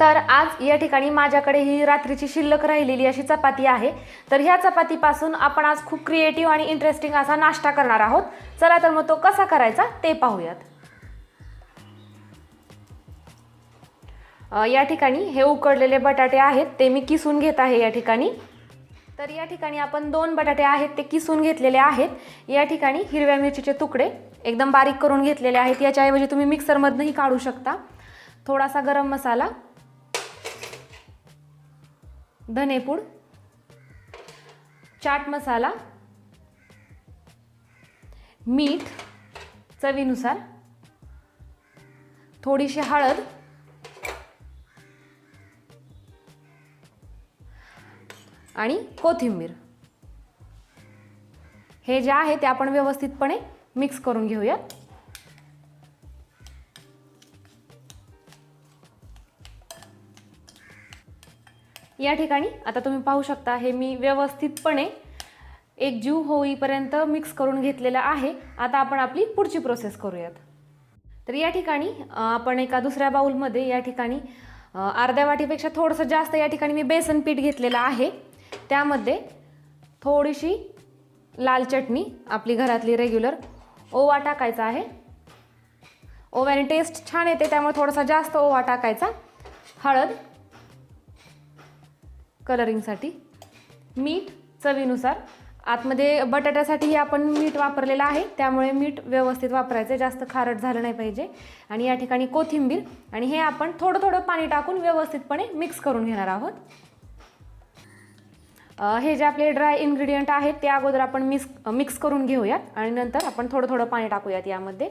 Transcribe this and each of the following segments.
तर आज या ठिकाणी माझ्याकडे ही रात्रीची शिल्लक राहिलेली अशी चपाती आहे. तर ह्या चपातीपासून आपण आज खूप क्रिएटिव्ह आणि इंटरेस्टिंग असा नाश्ता करणार आहोत. चला तर मग तो कसा करायचा ते पाहूयात. या ठिकाणी हे उकडलेले बटाटे आहेत ते मी किसून घेत आहे या ठिकाणी. तर या ठिकाणी आपण दोन बटाटे आहेत ते किसून घेतलेले आहेत. या ठिकाणी हिरव्या मिरचीचे तुकडे एकदम बारीक करून घेतलेले आहेत. याच्याऐवजी तुम्ही मिक्सरमधनंही काढू शकता. थोडासा गरम मसाला धनेपूड चाट मसाला मीठ चवीनुसार थोडीशी हळद आणि कोथिंबीर. हे जे आहे ते आपण व्यवस्थितपणे मिक्स करून घेऊया या ठिकाणी आता तुम्ही पाहू शकता हे मी व्यवस्थितपणे एक जीव होईपर्यंत मिक्स करून घेतलेलं आहे. आता आपण आपली पुढची प्रोसेस करूयात. तर या ठिकाणी आपण एका दुसऱ्या बाऊलमध्ये या ठिकाणी अर्ध्या वाटीपेक्षा थोडंसं जास्त या ठिकाणी मी बेसन पीठ घेतलेलं आहे. त्यामध्ये थोडीशी लाल चटणी आपली घरातली रेग्युलर ओवा टाकायचा आहे. ओव्याने टेस्ट छान येते त्यामुळे थोडासा जास्त ओवा टाकायचा. हळद कलरिंगसाठी. मीठ चवीनुसार. आतमध्ये बटाट्यासाठीही आपण मीठ वापरलेलं आहे. त्यामुळे मीठ व्यवस्थित वापरायचं. जास्त खारट झालं नाही पाहिजे. आणि या ठिकाणी कोथिंबीर आणि हे आपण थोडं थोडं पाणी टाकून व्यवस्थितपणे मिक्स करून घेणार आहोत. हे जे आपले ड्राय इन्ग्रेडियंट आहेत ते अगोदर आपण मिक्स मिक्स करून घेऊयात. आणि नंतर आपण थोडं थोडं पाणी टाकूयात यामध्ये.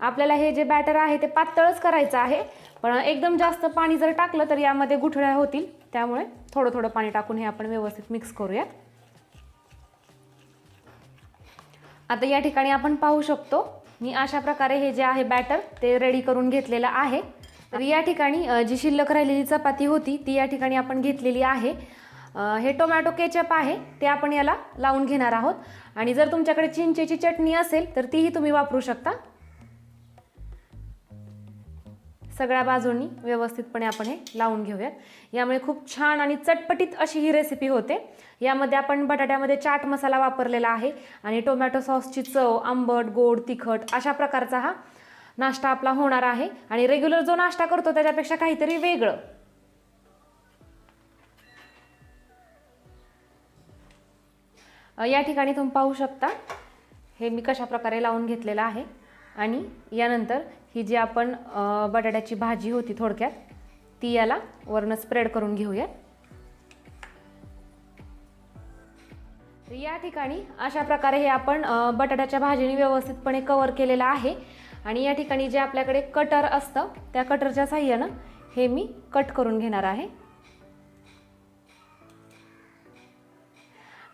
आपल्याला हे जे बॅटर आहे ते पातळच करायचं आहे. पण एकदम जास्त पाणी जर टाकलं तर यामध्ये गुठळ्या होतील. त्यामुळे थोडं थोडं पाणी टाकून हे आपण व्यवस्थित मिक्स करूयात आता या ठिकाणी आपण पाहू शकतो मी अशा प्रकारे हे जे आहे बॅटर ते रेडी करून घेतलेलं आहे. तर या ठिकाणी जी शिल्लक राहिलेली चपाती होती ती या ठिकाणी आपण घेतलेली आहे. हे टोमॅटो केचप आहे ते आपण याला लावून घेणार आहोत. आणि जर तुमच्याकडे चिंचेची चटणी असेल तर तीही तुम्ही वापरू शकता. सगळ्या बाजूंनी व्यवस्थितपणे आपण हे लावून घेऊयात. यामुळे खूप छान आणि चटपटीत अशी ही रेसिपी होते. यामध्ये आपण बटाट्यामध्ये चाट मसाला वापरलेला आहे आणि टोमॅटो सॉसची चव आंबट गोड तिखट अशा प्रकारचा हा नाश्ता आपला होणार आहे. आणि रेग्युलर जो नाश्ता करतो त्याच्यापेक्षा काहीतरी वेगळं. या ठिकाणी तुम्ही पाहू शकता. हे मी कशा प्रकारे लावून घेतलेलं आहे. आणि यानंतर ही जी आपण बटाट्याची भाजी होती थोडक्यात ती याला वरनं स्प्रेड करून घेऊया. या ठिकाणी अशा प्रकारे हे आपण बटाट्याच्या भाजीने व्यवस्थितपणे कवर केलेलं आहे. आणि या ठिकाणी जे आपल्याकडे कटर असतं त्या कटरच्या साह्यानं हे मी कट करून घेणार आहे.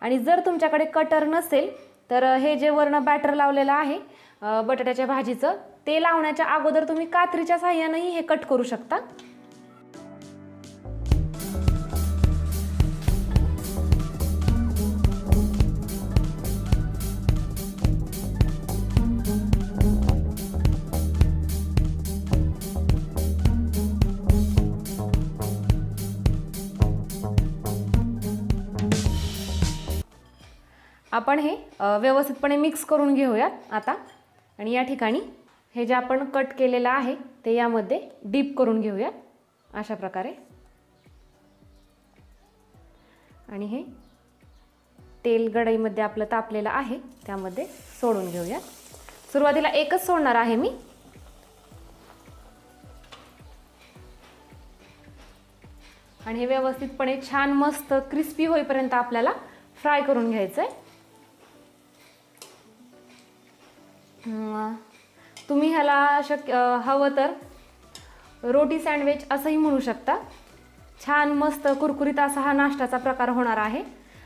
आणि जर तुमच्याकडे कटर नसेल तर हे जे वर्ण बॅटर लावलेलं आहे बटाट्याच्या भाजीचं ते लावण्याच्या अगोदर तुम्ही कात्रीच्या साह्यानंही हे कट करू शकता. आपण हे व्यवस्थितपणे मिक्स करून घेऊयात आता. आणि या ठिकाणी हे जे आपण कट केलेलं आहे ते यामध्ये डीप करून घेऊया अशा प्रकारे. आणि हे तेल गडईमध्ये आपलं तापलेलं आहे त्यामध्ये सोडून घेऊया. सुरुवातीला एकच सोडणार आहे मी. आणि हे व्यवस्थितपणे छान मस्त क्रिस्पी होईपर्यंत आपल्याला फ्राय करून घ्यायचं आहे तुम्ही ह्याला शक्य हवं तर रोटी सँडविच असंही म्हणू शकता. छान मस्त कुरकुरीत असा हा नाश्त्याचा प्रकार होणार आहे.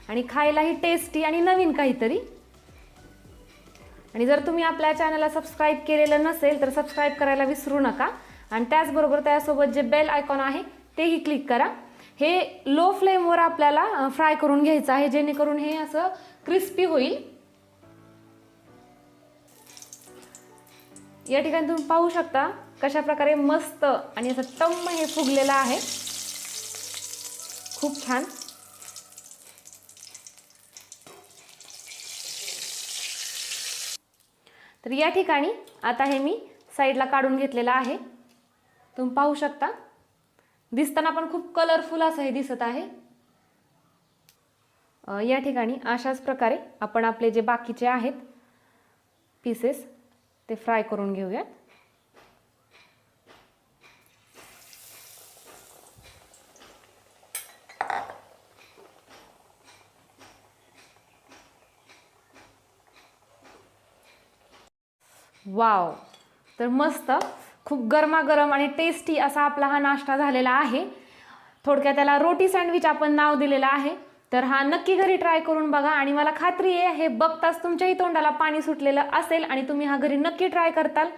आणि खायलाही टेस्टी आणि नवीन काहीतरी. आणि जर तुम्ही आपल्या चॅनलला सबस्क्राईब केलेलं नसेल तर सबस्क्राईब करायला विसरू नका. आणि त्याचबरोबर त्यासोबत जे बेल आयकॉन आहे तेही क्लिक करा. हे लो फ्लेमवर आपल्याला फ्राय करून घ्यायचं आहे जेणेकरून हे असं क्रिस्पी होईल. या ठिकाणी तुम्ही पाहू शकता कशा प्रकारे मस्त आणि असं टम्म हे फुगलेलं आहे. खूप छान. तर या ठिकाणी आता हे मी साईडला काढून घेतलेलं आहे. तुम्ही पाहू शकता. दिसताना पण खूप कलरफुल असं हे दिसत आहे. या ठिकाणी अशाच प्रकारे आपण आपले जे बाकीचे आहेत पीसेस ते फ्राय करून घेऊयात. वाव. तर मस्त खूप गरमागरम आणि टेस्टी असा आपला हा नाश्ता झालेला आहे. थोडक्यात त्याला रोटी सँडविच आपण नाव दिलेलं आहे. तर हा नक्की घरी ट्राय करून बघा. आणि मला खात्री आहे हे बघताच तुमच्याही तोंडाला पाणी सुटलेलं असेल आणि तुम्ही हा घरी नक्की ट्राय करताल.